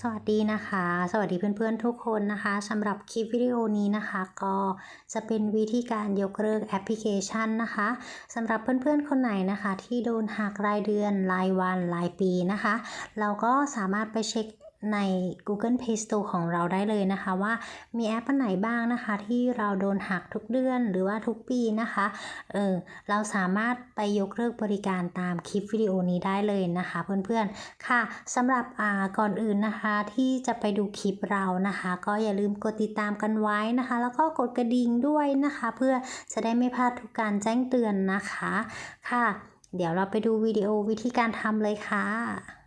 สวัสดีนะคะ สวัสดีเพื่อนๆทุกคนนะคะสำหรับคลิปวิดีโอนี้นะคะ ก็จะเป็นวิธีการยกเลิกแอปพลิเคชันนะคะสำหรับเพื่อนๆคนไหนนะคะ ที่โดนหักรายเดือนรายวันรายปีนะคะ เราก็สามารถไปเช็ค ใน Google Play Store ของเราได้เลยนะคะว่ามีแอปอันไหนบ้างนะคะที่เราโดนหักทุกเดือนหรือว่าทุกปีนะคะเออเราสามารถไปยกเลิกบริการตามคลิปวิดีโอนี้ได้เลยนะคะ เพื่อนๆค่ะสำหรับอ่าก่อนอื่นนะคะที่จะไปดูคลิปเรานะคะ ก็อย่าลืมกดติดตามกันไว้นะคะ แล้วก็กดกระดิ่งด้วยนะคะ เพื่อจะได้ไม่พลาดทุกการแจ้งเตือนนะคะค่ะ เดี๋ยวเราไปดูวิดีโอวิธีการทำเลยค่ะ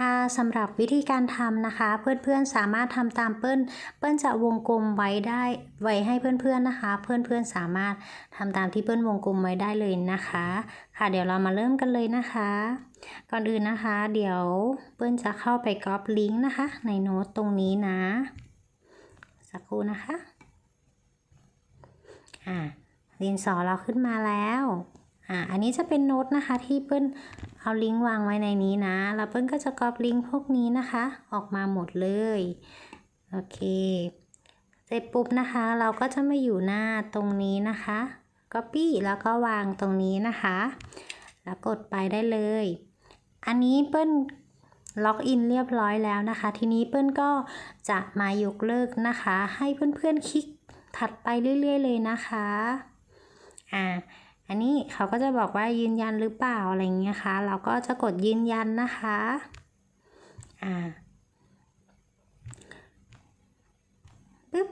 ค่ะสำหรับวิธีการทำนะคะ เพื่อนๆสามารถทำตามเปิ้ล เปิ้ลจะวงกลมไว้ได้ไว้ให้เพื่อนๆนะคะ เพื่อนๆสามารถทำตามที่เปิ้ลวงกลมไว้ได้เลยนะคะ ค่ะเดี๋ยวเรามาเริ่มกันเลยนะคะ ก่อนอื่นนะคะ เดี๋ยวเปิ้ลจะเข้าไปก๊อปลิงก์นะคะ ในโน้ตตรงนี้นะ สักครู่นะคะอ่าดินสอเราขึ้นมาแล้วอ่าอันนี้จะเป็นโน้ตนะคะที่เปิ้ล เอาลิงก์วางไว้ในนี้นะ แล้วเปิ้ลก็จะกรอบลิงก์พวกนี้นะคะ ออกมาหมดเลย โอเค เสร็จปุ๊บนะคะ เราก็จะมาอยู่หน้าตรงนี้นะคะ Copy แล้วก็วางตรงนี้นะคะ แล้วกดไปได้เลย อันนี้เปิ้ลล็อกอินเรียบร้อยแล้วนะคะ ทีนี้เปิ้ลก็จะมายกเลิกนะคะ ให้เพื่อนๆคลิกถัดไปเรื่อย ๆ เลยนะคะ อ่า อันนี้เขาก็จะบอกว่ายืนยันหรือเปล่าอะไรเงี้ยคะเราก็จะกดยืนยันนะคะอ่าปึ๊บ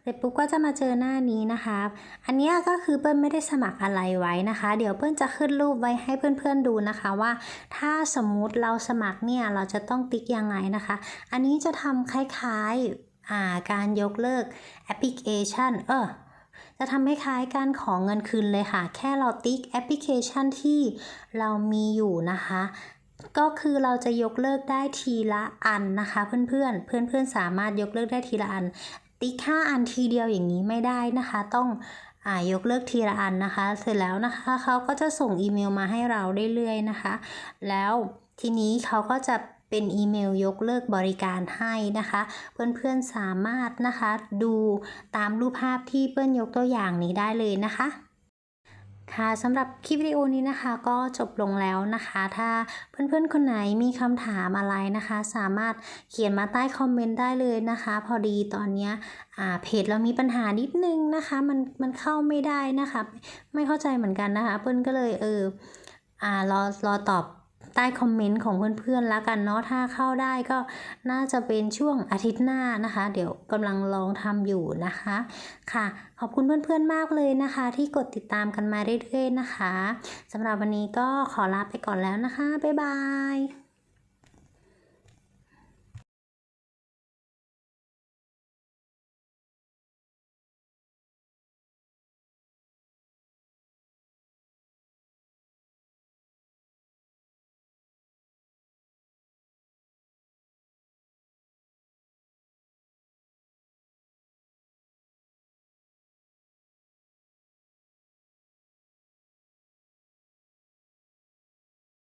เสร็จปุ๊บก็จะมาเจอหน้านี้นะคะ อันนี้ก็คือเปิ้ลไม่ได้สมัครอะไรไว้นะคะ เดี๋ยวเปิ้ลจะขึ้นรูปไว้ให้เพื่อนๆดูนะคะว่า ถ้าสมมุติเราสมัครเนี่ยเราจะต้องติ๊กยังไงนะคะ อันนี้จะทำคล้ายๆอ่าการยกเลิกแอปพลิเคชัน เออ จะทำให้คล้ายการขอเงินคืนเลยค่ะ แค่เราติ๊กแอปพลิเคชันที่เรามีอยู่นะคะ ก็คือเราจะยกเลิกได้ทีละอันนะคะ เพื่อนๆเพื่อนๆสามารถยกเลิกได้ทีละอัน ติ๊กห้าอันทีเดียวอย่างนี้ไม่ได้นะคะ ต้องยกเลิกทีละอันนะคะ เสร็จแล้วนะคะเขาก็จะส่งอีเมลมาให้เราเรื่อยๆนะคะ แล้วทีนี้เขาก็จะ เป็นอีเมลยกเลิกบริการให้นะคะ เพื่อนๆสามารถนะคะดูตามรูปภาพที่เปิ้ลยกตัวอย่างนี้ได้เลยนะคะค่ะสำหรับคลิปวิดีโอนี้นะคะ ก็จบลงแล้วนะคะ ถ้าเพื่อนๆคนไหนมีคำถามอะไรนะคะ สามารถเขียนมาใต้คอมเมนต์ได้เลยนะคะ พอดีตอนเนี้ยอ่าเพจเรามีปัญหานิดนึงนะคะ มันมันเข้าไม่ได้นะคะ ไม่เข้าใจเหมือนกันนะคะเปิ้ลก็เลยเอออ่ารอรอตอบ ใต้คอมเมนต์ของเพื่อนๆแล้วกันเนาะถ้าเข้าได้ก็น่าจะเป็นช่วงอาทิตย์หน้านะคะ เดี๋ยวกำลังลองทำอยู่นะคะค่ะ ขอบคุณเพื่อนๆมากเลยนะคะ ที่กดติดตามกันมาเรื่อยๆนะคะสำหรับวันนี้ก็ขอลาไปก่อนแล้วนะคะ บ๊ายบาย